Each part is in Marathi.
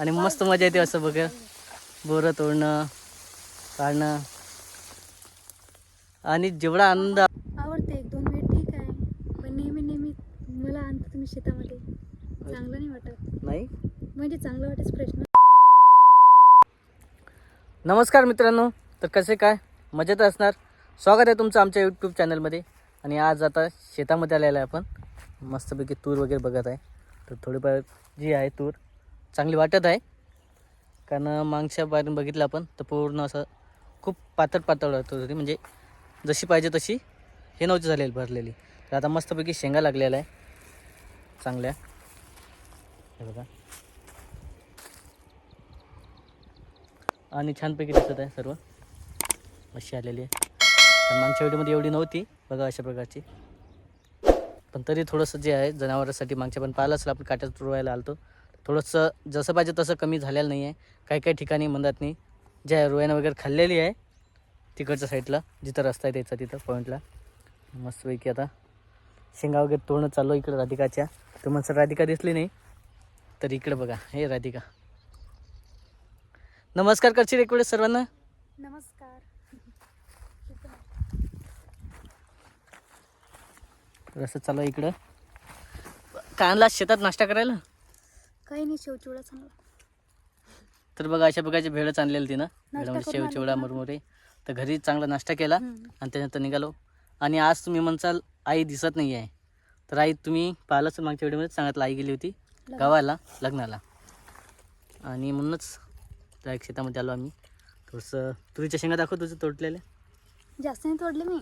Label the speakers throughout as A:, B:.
A: आणि मस्त मजा येते असं बघ. बोरं तोडणं काढणं. आणि जेवढा आनंद
B: आवडते एक दोन मिनिट ठीक आहे. पण नेहमी नेहमी मला आणता तुम्ही शेतामध्ये. चांगलं नाही वाटत.
A: नाही?
B: म्हणजे चांगलं वाटत प्रश्न
A: नमस्कार मित्रांनो तर कसे काय? मजेत असणार? स्वागत आहे तुमचं आमच्या यूट्यूब चॅनलमध्ये आणि आज आता शेतामध्ये आलेलं आहे आपण. मस्तपैकी तूर वगैरे बघत आहे. तर थोडीफार जी आहे तूर चांगली वाटत आहे. कारण मागच्या बाहेरून बघितलं आपण तर पूर्ण असं खूप पातळ पातळ तूर होती. म्हणजे जशी पाहिजे तशी हे नव्हती झालेली भरलेली. तर आता मस्तपैकी शेंगा लागलेल्या आहे. चांगल्या. हे बघा. आणि छानपैकी दिसत आहे सर्व. अशी आलेली आहे. मागच्या व्हिडिओमध्ये एवढी नव्हती. बघा अशा प्रकारची. पण तरी थोडंसं जे आहे जनावरांसाठी मागच्या पण पाहिलं असेल आपण काट्यात तुडवायला आलतो. थोडंसं जसं पाहिजे तसं कमी झालेलं नाही आहे. काही काही ठिकाणी म्हणतात नाही ज्या रोयानं वगैरे खाल्लेली आहे तिकडच्या साईडला जिथं रस्ता आहे त्याचा तिथं पॉईंटला. मस्तपैकी आता शेंगा वगैरे तोडणं चालू आहे इकडं राधिकाच्या. तुम्हाला सर राधिका दिसली नाही तर इकडं बघा. हे राधिका. नमस्कार करशील एक वेळेस सर्वांना?
B: नमस्कार.
A: असं चालू आहे इकडं. आणला शेतात नाश्ता करायला?
B: काही नाही शेवचिवडा चांगला.
A: तर बघा अशा प्रकारचे भेळच आणलेलं तिनं
B: नाश्ता
A: भेळामध्ये शेव चिवडा
B: का?
A: मुरमुरे. तर घरी चांगला नाश्ता केला. आणि त्यानंतर निघालो. आणि आज तुम्ही म्हणसाल आई दिसत नाही आहे तर आई तुम्ही पाहिलंच मागच्या व्हिडिओमध्ये सांगितलं आई गेली होती. गावाला लग्नाला. आणि म्हणूनच त्या शेतामध्ये आलो आम्ही. थोडंसं तुरीच्या शेंगा दाखव तुझं तोडलेल्या
B: जास्त नाही तोडले मी.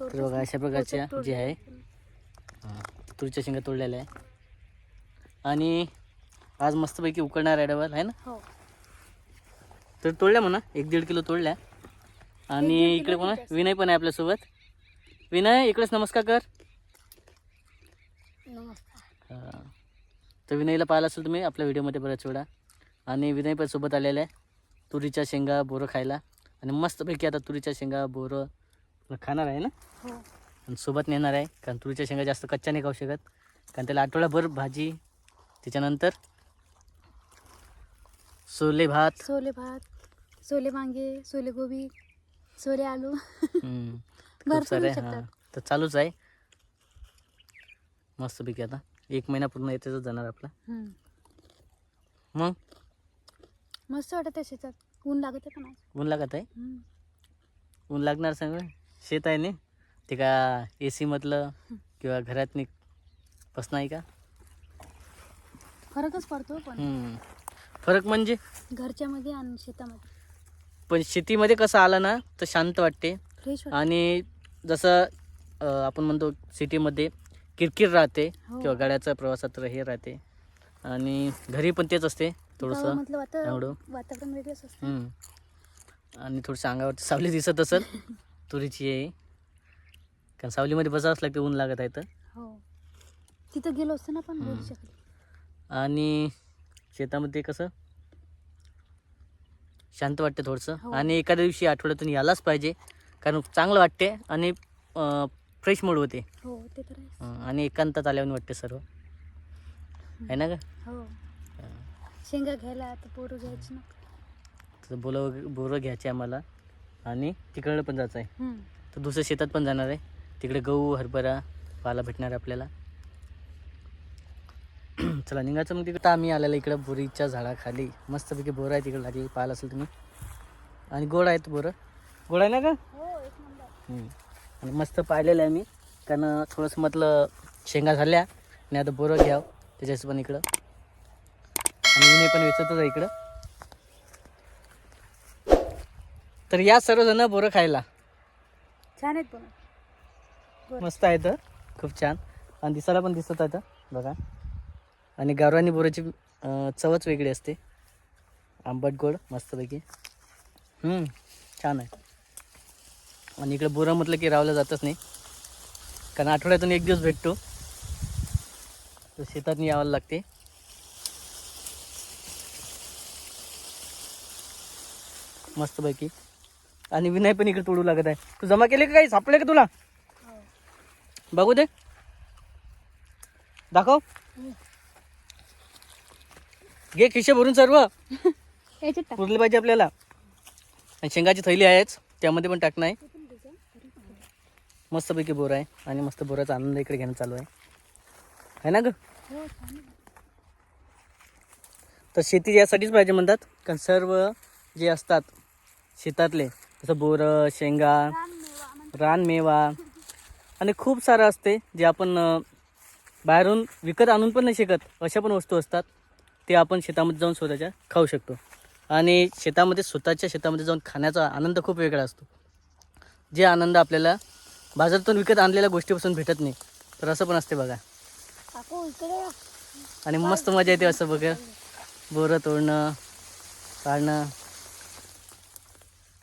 A: तर बघा. अशा प्रकारच्या. जे आहे तुरीच्या शेंगा तोडलेल्या आहे. आणि आज मस्तपैकी उकडणार आहे डबल आहे ना?
B: हो.
A: तर तोडल्या म्हणा एक दीड किलो तोडल्या. आणि इकडे
B: किलो
A: कोण
B: किती
A: आहे विनय पण आहे आपल्यासोबत. विनय इकडेच नमस्कार कर.
B: नमस्कार.
A: हां. तर विनयला पाहिलं असेल तुम्ही आपल्या व्हिडिओमध्ये बऱ्याच वेळा. आणि विनय पण सोबत आलेला आहे. तुरीच्या शेंगा बोरं खायला. आणि मस्तपैकी आता तुरीच्या शेंगा बोरं खाणार आहे ना?
B: हो.
A: आणि सोबत नेणार आहे कारण तुरीच्या शेंगा जास्त कच्च्या नाही खाऊ शकत. कारण त्याला आठवडाभर भाजी त्याच्यानंतर सोले भात.
B: सोले भात सोले वांगे सोले गोबी सोले आलू.
A: खूप सारे हां. तर चालूच आहे. मस्तपैकी आता. एक महिना पूर्ण येतेच जाणार आपला. मग?
B: मस्त वाटत आहे शेतात ऊन लागत आहे पण
A: ऊन लागत आहे. ऊन लागणार सगळं? शेत आहे ना? ते का ए सीमधलं किंवा घरात नि बसणं आहे का?
B: फरकच पडतो पण.
A: हम्म. फरक म्हणजे?
B: घरच्यामध्ये आणि शेतामध्ये.
A: पण शेतीमध्ये कसं आलं ना तर शांत वाटते.
B: फ्रेश
A: आणि जसं अं, आपण म्हणतो सिटीमध्ये किरकिर राहते
B: हो.
A: किंवा गाड्याचा प्रवासात हे राहते. आणि घरी पण तेच असते थोडंसं.
B: वातावरण वेगळंच असतं.
A: हम्म. आणि थोडंसं अंगावरती सावली दिसत असेल तुरीची आहे. कारण सावलीमध्ये बसावंच लागते ऊन लागत आहे तर.
B: हो. तिथं गेलो असतो ना पण बोलू
A: हम्म.
B: शकले
A: आणि शेतामध्ये कसं शांत वाटते थोडंसं.
B: हो.
A: आणि एखाद्या दिवशी आठवड्यातून यायलाच पाहिजे. कारण चांगलं वाटते आणि फ्रेश मूड होते.
B: हो ते तर आहे
A: अं, आणि एकांतात आल्यावर वाटते सर्व. आहे ना का
B: हो. शेंगा घ्यायला तर पोरं घ्यायची ना.
A: तर बोलं बोरं घ्यायचे आम्हाला. आणि तिकडं पण जायचं आहे.
B: हम्म.
A: तर दुसऱ्या शेतात पण जाणार आहे. तिकडे गहू हरभरा पाला भेटणार आहे आपल्याला. चला निघायचं मग तिकडं. आम्ही आलेलं इकडं बोरीच्या झाडाखाली. मस्तपैकी बोरं आहे तिकडे लागली पाहिलं असेल तुम्ही. आणि गोड आहेत बोरं. गोड आहे ना का
B: हो
A: हम्म. आणि मस्त पाहिलेलं आहे मी. कारण थोडंसं म्हटलं शेंगा झाल्या. आणि आता बोरं घ्याव त्याच्याच पण इकडं. आणि विनय पण वेचतच आहे इकडं. तर या सर्वजण बोरं खायला.
B: छान आहेत.
A: मस्त आहेत खूप छान. आणि दिसायला पण दिसत आहेत बघा. आणि गावरानी बोराची चवच वेगळी असते. आंबट गोड मस्तपैकी. छान आहे. आणि इकडे बोरं म्हटलं की रावलं जातच नाही. कारण आठवड्यातून एक दिवस भेटतो. तर शेतात यावं लागते. मस्तपैकी. आणि विनय पण इकडे तोडू लागत आहे. तू जमा केले का काही? सापडले का तुला?
B: हो.
A: बघू दे. दाखव. घे खिशे भरून सर्व.
B: याच्यात टाक.
A: पाहिजे आपल्याला. आणि शेंगाची थैली आहेच त्यामध्ये पण टाकणं आहे. मस्तपैकी बोर आहे आणि मस्त बोराचा आनंद इकडे घेणं चालू आहे. आहे ना ग?
B: हो.
A: तर शेती यासाठीच पाहिजे म्हणतात कारण सर्व जे असतात शेतातले जसं बोरं शेंगा
B: रानमेवा
A: रानमेवा आणि खूप सारं असते जे आपण अं, बाहेरून विकत आणून पण नाही शकत अशा पण वस्तू असतात. ते आपण शेतामध्ये जाऊन स्वतःच्या खाऊ शकतो. आणि शेतामध्ये स्वतःच्या शेतामध्ये जाऊन खाण्याचा आनंद खूप वेगळा असतो. जे आनंद आपल्याला बाजारातून विकत आणलेल्या गोष्टीपासून भेटत नाही तर असं पण असते बघा. आणि मस्त मजा येते असं बघा. बोरं तोडणं काढणं.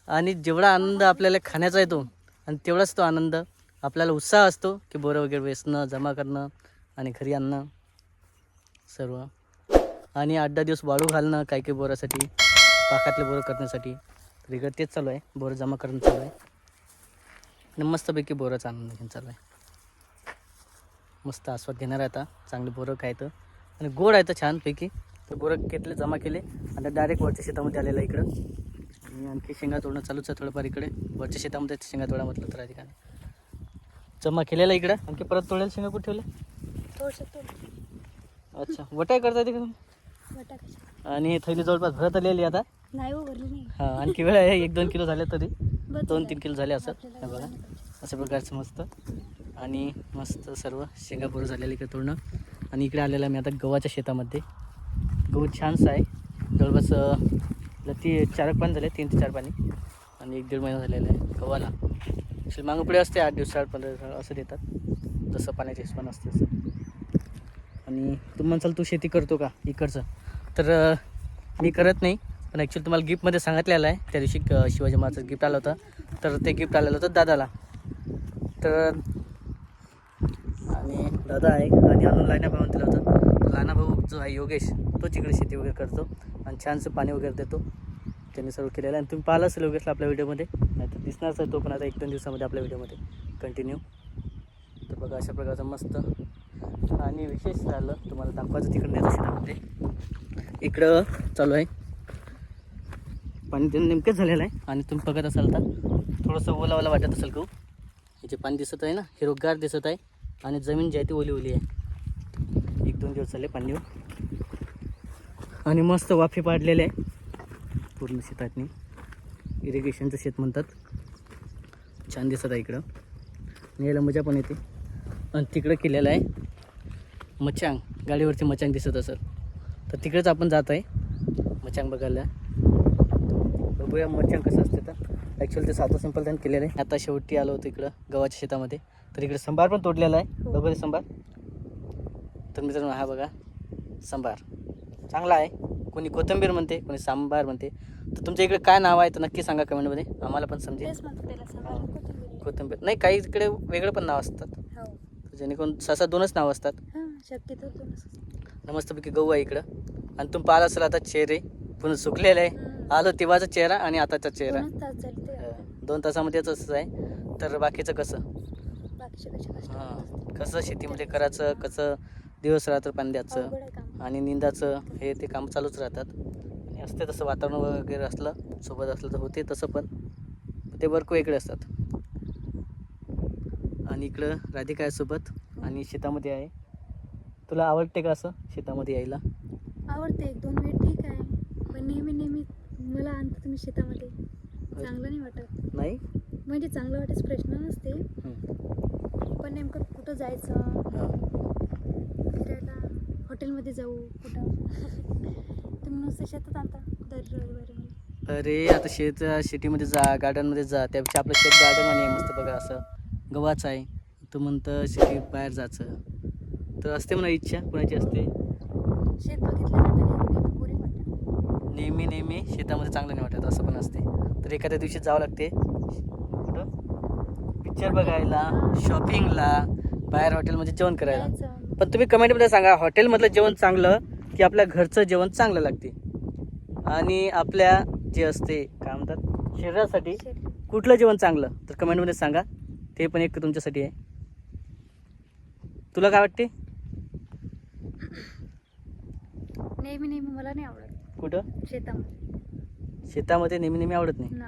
A: आणि जेवढा आनंद आपल्याला खाण्याचा येतो आणि तेवढाच तो आनंद आपल्याला उत्साह असतो की बोरं वगैरे वेचणं जमा करणं आणि घरी आणणं. सर्व. आणि आठ दहा दिवस वाळू घालणं काही काही बोरासाठी पाकातले बोरं करण्यासाठी. तर इकडे तेच चालू आहे. बोरं जमा करणं चालू आहे. आणि मस्तपैकी बोराचा आनंद घेऊन चालू आहे. मस्त आस्वाद घेणार आहे आता. चांगले बोरं खायचं आणि गोड आहे तर छानपैकी. ते बोरं घेतले जमा केले. आणि डायरेक्ट वरच्या शेतामध्ये आलेलं आहे इकडं. आणि आणखी शेंगा तोडणं चालूच आहे थोडंफार इकडे. वरच्या शेतामध्ये शेंगा तोडा म्हटलं तर या ठिकाणी. जमा केलेला आहे इकडं. आणखी परत तोडेल शेंगा कुठे ठेवले? अच्छा. वटाय करता?
B: बटाकाशी
A: आणि हे थैली जवळपास भरत आलेली आता.
B: नाही हो भरली नाही.
A: हां आणखी वेळ आहे एक दोन किलो झाले तरी.
B: बस
A: दोन. तीन किलो झाले असं. हे बघा. अशा प्रकारचं मस्त. आणि मस्त सर्व शेंगा बोरं झालेलं इकडे तोडणं. आणि इकडे आलेलं मी आता गव्हाच्या शेतामध्ये. गहू छानसा आहे. जवळपास अं, ला ती चार पाणी झाले तीन ते चार पाणी आणि एक दीड महिना झालेला आहे गव्हाला. ॲक्च्युली मागं पुढे असते आठ दिवस आठ पंधरा दिवस असं देतात. जसं पाण्याचे हिशोबान असते तसं आणि तू म्हणसाल तू शेती करतो का इकडचं? तर मी करत नाही. पण ॲक्च्युली तुम्हाला गिफ्टमध्ये सांगितलेलं आहे. त्या दिवशी शिवाजी महाराजाचं गिफ्ट आलं होतं. तर ते गिफ्ट आलेलं होतं दादाला. तर आणि दादा आहे. आणि अजून लायना भाऊ दिलं होतं. लायना भाऊ जो आहे योगेश तो तिकडे शेती वगैरे करतो. आणि छानसं पाणी वगैरे देतो. त्यांनी सर्व केलेलं आहे. आणि तुम्ही पाहिलं असेल योगेशला आपल्या व्हिडिओमध्ये. नाही तर दिसणारच आहे तो पण आता एक दोन दिवसामध्ये आपल्या व्हिडिओमध्ये. कंटिन्यू तर बघा अशा प्रकारचं मस्त. आणि विशेष झालं तुम्हाला दाखवायचं तिकडे नेतं त्यामध्ये इकडं चालू आहे. पाणी ते नेमकंच झालेलं आहे. आणि तुम्ही बघत असाल तर थोडंसं ओला ओला वाटत असेल गहू. याचे पाणी दिसत आहे ना हिरवगार दिसत आहे आणि जमीन जी आहे ती ओली ओली आहे. एक दोन दिवस झाले पाणी येऊन आणि मस्त वाफे पाडलेले आहे. पूर्ण शेतातनी. इरिगेशनचं शेत म्हणतात. छान दिसत आहे इकडं. आणि यायला मजा पण येते. आणि तिकडं केलेलं आहे मचांग गाडीवरती मचांग दिसत असेल. तर तिकडेच आपण जात आहे. मचांग बघायला. बघूया मचांग कसं असते तर. ॲक्च्युअली ते साधं सिंपल त्यांनी केलेलं आहे. आता शेवटी आलो होतो इकडं गव्हाच्या शेतामध्ये. तर इकडे संभार पण तोडलेला आहे.
B: हो.
A: बघू दे संभार? तर मित्रांनो हा बघा संभार. चांगला आहे. कोणी कोथिंबीर म्हणते कोणी सांबार म्हणते. तर तुमच्या इकडे काय नाव आहे तर नक्की सांगा कमेंटमध्ये. आम्हाला पण समजेल.
B: कोथिंबीर.
A: नाही काही इकडे वेगळं पण नाव असतात.
B: हो.
A: जेणेकरून सहसा दोनच नाव असतात.
B: शक्यतो
A: मस्तपैकी गहू आहे इकडं. आणि तुम्ही पाहिलं असेल आता चेहरे. पुन्हा सुकलेले आहे. आलो तेव्हाचा चेहरा आणि आताचा चेहरा. दोन तासामध्येच असंच आहे. तर बाकीचं कसं? हां. कसं शेतीमध्ये करायचं? कसं दिवस रात्र पाणी द्यायचं आणि निंदाचं? हे ते काम चालूच राहतात. आणि असते तसं वातावरण वगैरे असलं सोबत असलं तर होते तसं पण. ते वर्क वेगळे असतात. आणि इकडं राधिका आहे सोबत. आणि शेतामध्ये आहे. तुला आवडते का असं? शेतामध्ये यायला?
B: आवडते एक दोन वेळ ठीक आहे. पण नेहमी नेहमी मला आणता तुम्ही शेतामध्ये. चांगलं नाही वाटत.
A: नाही?
B: म्हणजे चांगलं वाटायचं प्रश्न नसते. पण नेमकं कुठं जायचं. फिरायला हॉटेलमध्ये जाऊ कुठं? तुम्ही नुसतं शेतात आणता दर रविवारी मला
A: अरे आता शेत शेतीमध्ये जा गार्डनमध्ये जा. त्यापेक्षा आपलं शेत गार्डन आणि आहे मस्त बघा असं गव्हाचं आहे. तू म्हणतं शेती बाहेर जायचं. तर असते म्हणा इच्छा कोणाची असते?
B: शेत बघितल्यानंतर नेहमी नेहमी बोरिंग वाटतं
A: नेहमी नेहमी शेतामध्ये चांगलं नाही वाटत असं पण असते. तर एखाद्या दिवशी जावं लागते. कुठं? पिक्चर बघायला शॉपिंगला बाहेर हॉटेलमध्ये जेवण करायला. पण तुम्ही कमेंटमध्ये सांगा हॉटेलमधलं जेवण चांगलं की आपल्या घरचं जेवण चांगलं लागते? आणि आपल्या जे असते काय म्हणतात? शरीरासाठी कुठलं जेवण चांगलं? तर कमेंटमध्ये सांगा. ते पण एक तुमच्यासाठी आहे. तुला काय वाटते?
B: नेहमी नेहमी मला नाही आवडत.
A: कुठं?
B: शेतामध्ये
A: शेतामध्ये नेहमी नेहमी आवडत नाही?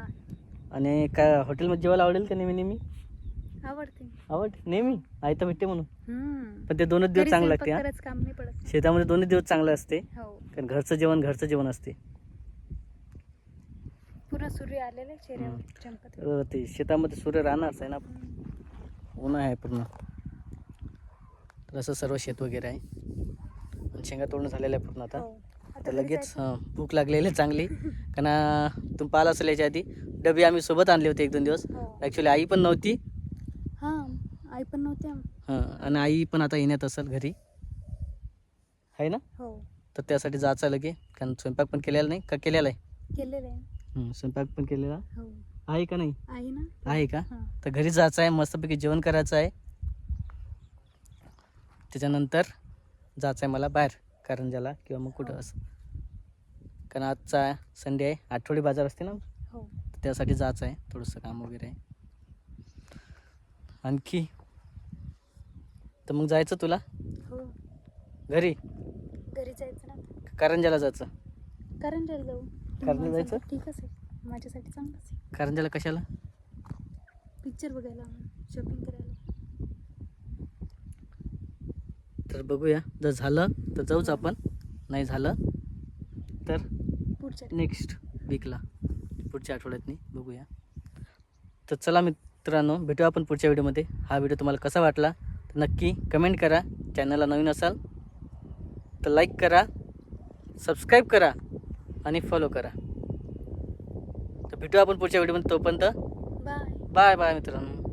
A: आणि काय हॉटेलमध्ये जेवायला आवडेल का नेहमी नेहमी?
B: आवडते.
A: आवड? नेहमी? आयता भेटते म्हणून.
B: हम्म.
A: पण ते दोनच दिवस
B: घरी
A: चांगलं लागते हा?
B: करायचं काम नाही पडत.
A: शेतामध्ये दोनच दिवस चांगलं असते.
B: हो.
A: कारण घरचं जेवण घरचं जेवण असते.
B: पूर्ण सूर्य आलेला आहे चेहऱ्यावर चमकत
A: तर ते शेतामध्ये सूर्य राहणारच आहे ना.
B: हम्म.
A: ऊन आहे पूर्ण. तर असं सर्व शेत वगैरे आहे. आणि शेंगा तोडणं झालेलं आहे पूर्ण आता.
B: हो. घरी
A: लगेच. हां भूक लागलेली आहे चांगली. कारण तुम्ही पाहिलं असेल याच्या आधी डबे आम्ही सोबत आणले होते एक दोन दिवस.
B: हो.
A: ॲक्च्युली आई पण नव्हती.
B: हा आई पण नव्हती.
A: हां आणि आई पण आता येण्यात असेल घरी. आहे ना?
B: हो.
A: तर त्यासाठी जायचं लगे. कारण स्वयंपाक पण केलेला नाही. का केलेला आहे?
B: केलेलं आहे.
A: हं, स्वयंपाक पण केलेला.
B: हो.
A: आहे का नाही?
B: ना?
A: आहे का?
B: हा.
A: तर घरी जायचं आहे मस्तपैकी जेवण करायचं आहे. त्याच्यानंतर जायचं आहे मला बाहेर कारंजाला किंवा मग कुठं असं. कारण आजचा संडे आहे. आठवडी बाजार असते ना?
B: हो.
A: त्यासाठी जायचं आहे. थोडंसं काम वगैरे. आहे आणखी? तर मग जायचं तुला?
B: हो.
A: घरी?
B: घरी जायचं ना.
A: कारंजाला जायचं?
B: कारंजाला जाऊ.
A: कारंजाला जायचं?
B: ठीकच आहे. माझ्यासाठी चांगलंच आहे.
A: कारंजाला कशाला?
B: पिक्चर बघायला शॉपिंग करायला.
A: तर बघूया. जर झालं तर जाऊच आपण. नाही झालं तर? नेक्स्ट वीकला. पुढच्या आठवड्यातनी बघूया. तर चला मित्रांनो भेटूया आपण पुढच्या व्हिडिओमध्ये. हा व्हिडिओ तुम्हाला कसा वाटला तर नक्की कमेंट करा. चॅनलला नवीन असाल तर लाईक करा सबस्क्राईब करा आणि फॉलो करा. तर भेटूया आपण पुढच्या व्हिडिओमध्ये तोपर्यंत.
B: बाय
A: बाय बाय मित्रांनो.